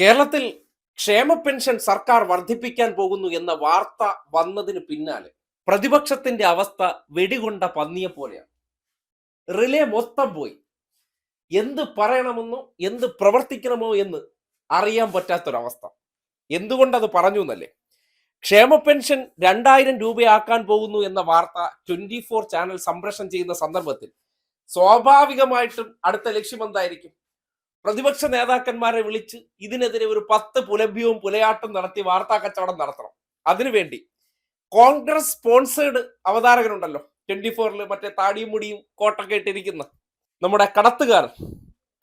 കേരളത്തിൽ ക്ഷേമ പെൻഷൻ സർക്കാർ വർദ്ധിപ്പിക്കാൻ പോകുന്നു എന്ന വാർത്ത വന്നതിന് പിന്നാലെ പ്രതിപക്ഷത്തിന്റെ അവസ്ഥ വെടികൊണ്ട പന്നിയെ പോലെയാണ്. റിലേ മൊത്തം പോയി. എന്ത് പറയണമെന്നോ എന്ത് പ്രവർത്തിക്കണമോ എന്ന് അറിയാൻ പറ്റാത്തൊരവസ്ഥ. എന്തുകൊണ്ടത് പറഞ്ഞു എന്നല്ലേ? ക്ഷേമ പെൻഷൻ രണ്ടായിരം രൂപയാക്കാൻ പോകുന്നു എന്ന വാർത്ത ട്വന്റി ഫോർ ചാനൽ സംപ്രേഷണം ചെയ്യുന്ന സന്ദർഭത്തിൽ സ്വാഭാവികമായിട്ടും അടുത്ത ലക്ഷ്യം എന്തായിരിക്കും? പ്രതിപക്ഷ നേതാക്കന്മാരെ വിളിച്ച് ഇതിനെതിരെ ഒരു പത്ത് പുലഭ്യവും പുലയാട്ടം നടത്തി വാർത്താ കച്ചവടം നടത്തണം. അതിനുവേണ്ടി കോൺഗ്രസ് സ്പോൺസേഡ് അവതാരകനുണ്ടല്ലോ. ട്വന്റി ഫോറിൽ മറ്റേ താടിയും മുടിയും കോട്ടൊക്കെ ഇട്ടിരിക്കുന്ന നമ്മുടെ കടത്തുകാരൻ.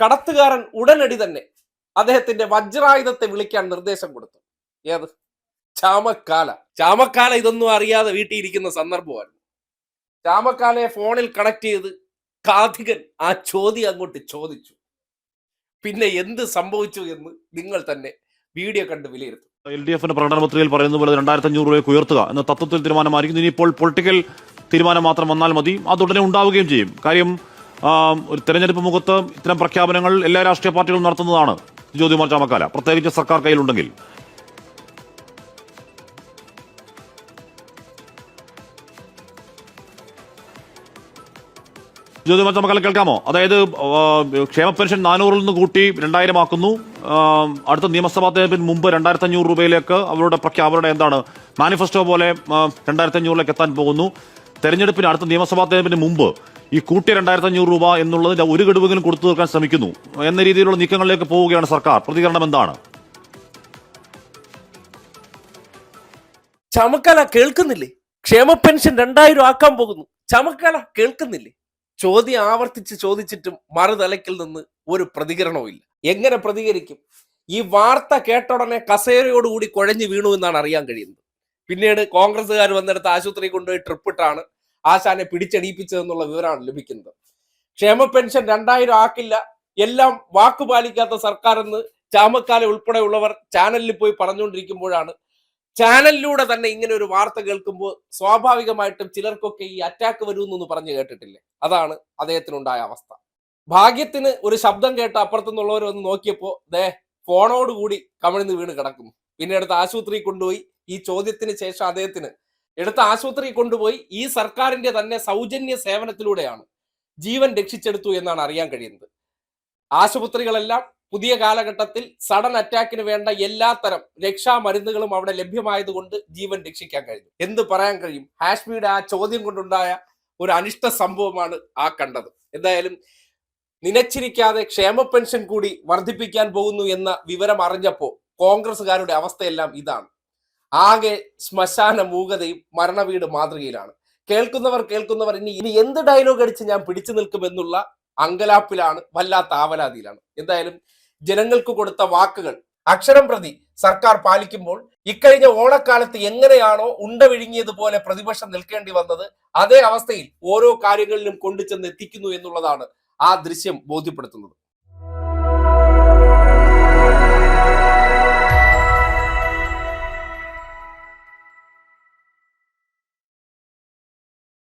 കടത്തുകാരൻ ഉടനടി തന്നെ അദ്ദേഹത്തിന്റെ വജ്രായുധത്തെ വിളിക്കാൻ നിർദ്ദേശം കൊടുത്തു. ഏത്? ചാമക്കാല ചാമക്കാല ഇതൊന്നും അറിയാതെ വീട്ടിൽ ഇരിക്കുന്ന സന്ദർഭമായിരുന്നു. ചാമക്കാലയെ ഫോണിൽ കണക്ട് ചെയ്ത് കാഥികൻ ആ ചോദ്യം അങ്ങോട്ട് ചോദിച്ചു. പിന്നെ എന്ത് സംഭവിച്ചു എന്ന് നിങ്ങൾ തന്നെ വീഡിയോ കണ്ട് വിലയിരുത്തും. എൽ ഡി എഫിന്റെ പ്രകടന പത്രികയിൽ പറയുന്നത് പോലെ രണ്ടായിരത്തി അഞ്ഞൂറ് രൂപയ്ക്ക് ഉയർത്തുക എന്ന തത്വത്തിൽ തീരുമാനമായിരിക്കും ഇനിയിപ്പോൾ പൊളിറ്റിക്കൽ തീരുമാനം മാത്രം വന്നാൽ മതി. അത് ഉടനെ ഉണ്ടാവുകയും ചെയ്യും. കാര്യം ഒരു തെരഞ്ഞെടുപ്പ് മുഖത്ത് ഇത്തരം പ്രഖ്യാപനങ്ങൾ എല്ലാ രാഷ്ട്രീയ പാർട്ടികളും നടത്തുന്നതാണ്. ജ്യോതികുമാർ ചാമക്കാല. പ്രത്യേകിച്ച് സർക്കാർ കയ്യിലുണ്ടെങ്കിൽ. ജ്യോതികുമാർ ചാമക്കാല കേൾക്കാമോ? അതായത് ക്ഷേമ പെൻഷൻ നാനൂറിൽ നിന്ന് കൂട്ടി രണ്ടായിരം ആക്കുന്നു. അടുത്ത നിയമസഭാ തെരഞ്ഞെടുപ്പിന് മുമ്പ് രണ്ടായിരത്തി അഞ്ഞൂറ് രൂപയിലേക്ക് അവരുടെ അവരുടെ എന്താണ്? മാനിഫെസ്റ്റോ പോലെ രണ്ടായിരത്തി അഞ്ഞൂറിലേക്ക് എത്താൻ പോകുന്നു. തെരഞ്ഞെടുപ്പിന് അടുത്ത നിയമസഭാ തെരഞ്ഞെടുപ്പിന് മുമ്പ് ഈ കൂട്ടിയ രണ്ടായിരത്തി അഞ്ഞൂറ് രൂപ എന്നുള്ളത് ഒരു ഗഡുവെങ്കിലും കൊടുത്തു തീർക്കാൻ ശ്രമിക്കുന്നു. എന്ന രീതിയിലുള്ള നീക്കങ്ങളിലേക്ക് പോവുകയാണ് സർക്കാർ. പ്രതികരണം എന്താണ്? ചമക്കല കേൾക്കുന്നില്ലേ? ക്ഷേമ പെൻഷൻ രണ്ടായിരം ആക്കാൻ പോകുന്നു. ചമക്കല കേൾക്കുന്നില്ലേ? ചോദ്യം ആവർത്തിച്ച് ചോദിച്ചിട്ടും മറുതലക്കിൽ നിന്ന് ഒരു പ്രതികരണവും ഇല്ല. എങ്ങനെ പ്രതികരിക്കും? ഈ വാർത്ത കേട്ട ഉടനെ കസേരയോടുകൂടി കുഴഞ്ഞു വീണു എന്നാണ് അറിയാൻ കഴിയുന്നത്. പിന്നീട് കോൺഗ്രസ്സുകാർ വന്നെടുത്ത് ആശുപത്രി കൊണ്ടുപോയി ട്രിപ്പിട്ടാണ് ആശാനെ പിടിച്ചടിയിപ്പിച്ചതെന്നുള്ള വിവരമാണ് ലഭിക്കുന്നത്. ക്ഷേമ പെൻഷൻ രണ്ടായിരം ആക്കില്ല. എല്ലാം വാക്കുപാലിക്കാത്ത സർക്കാർ എന്ന് ചാമക്കാല ഉൾപ്പെടെയുള്ളവർ ചാനലിൽ പോയി പറഞ്ഞുകൊണ്ടിരിക്കുമ്പോഴാണ് ചാനലിലൂടെ തന്നെ ഇങ്ങനെ ഒരു വാർത്ത കേൾക്കുമ്പോൾ സ്വാഭാവികമായിട്ടും ചിലർക്കൊക്കെ ഈ അറ്റാക്ക് വരുമെന്നൊന്ന് പറഞ്ഞു കേട്ടിട്ടില്ലേ? അതാണ് അദ്ദേഹത്തിനുണ്ടായ അവസ്ഥ. ഭാഗ്യത്തിന് ഒരു ശബ്ദം കേട്ട അപ്പുറത്തുനിന്നുള്ളവർ വന്ന് നോക്കിയപ്പോ ദേ ഫോണോടുകൂടി കമിഴ്ന്ന് വീണ് കിടക്കുന്നു. പിന്നെ എടുത്ത് ആശുപത്രിയിൽ കൊണ്ടുപോയി. ഈ ചോദ്യത്തിന് ശേഷം അദ്ദേഹത്തിന് എടുത്ത് ആശുപത്രിയിൽ കൊണ്ടുപോയി. ഈ സർക്കാരിന്റെ തന്നെ സൗജന്യ സേവനത്തിലൂടെയാണ് ജീവൻ രക്ഷിച്ചെടുത്തു എന്നാണ് അറിയാൻ കഴിയുന്നത്. ആശുപത്രികളെല്ലാം പുതിയ കാലഘട്ടത്തിൽ സഡൻ അറ്റാക്കിന് വേണ്ട എല്ലാത്തരം രക്ഷാ മരുന്നുകളും അവിടെ ലഭ്യമായതുകൊണ്ട് ജീവൻ രക്ഷിക്കാൻ കഴിഞ്ഞു. എന്ത് പറയാൻ കഴിയും? ഹാഷ്മിയുടെ ആ ചോദ്യം കൊണ്ടുണ്ടായ ഒരു അനിഷ്ട സംഭവമാണ് ആ കണ്ടത്. എന്തായാലും നിനച്ചിരിക്കാതെ ക്ഷേമ പെൻഷൻ കൂടി വർദ്ധിപ്പിക്കാൻ പോകുന്നു എന്ന വിവരം അറിഞ്ഞപ്പോ കോൺഗ്രസ്സുകാരുടെ അവസ്ഥയെല്ലാം ഇതാണ്. ആകെ ശ്മശാന മൂകതയും മരണവീട് മാതൃകയിലാണ്. കേൾക്കുന്നവർ കേൾക്കുന്നവർ ഇനി ഇനി എന്ത് ഡയലോഗ് അടിച്ച് ഞാൻ പിടിച്ചു നിൽക്കുമെന്നുള്ള അങ്കലാപ്പിലാണ് വല്ലാത്ത ആവലാതിയിലാണ്. എന്തായാലും ജനങ്ങൾക്ക് കൊടുത്ത വാക്കുകൾ അക്ഷരം പ്രതി സർക്കാർ പാലിക്കുമ്പോൾ ഇക്കഴിഞ്ഞ ഓണക്കാലത്ത് എങ്ങനെയാണോ ഉണ്ട വിഴുങ്ങിയതുപോലെ പ്രതിപക്ഷം നിൽക്കേണ്ടി വന്നത് അതേ അവസ്ഥയിൽ ഓരോ കാര്യങ്ങളിലും കൊണ്ടുചെന്ന് എത്തിക്കുന്നു എന്നുള്ളതാണ് ആ ദൃശ്യം ബോധ്യപ്പെടുത്തുന്നത്.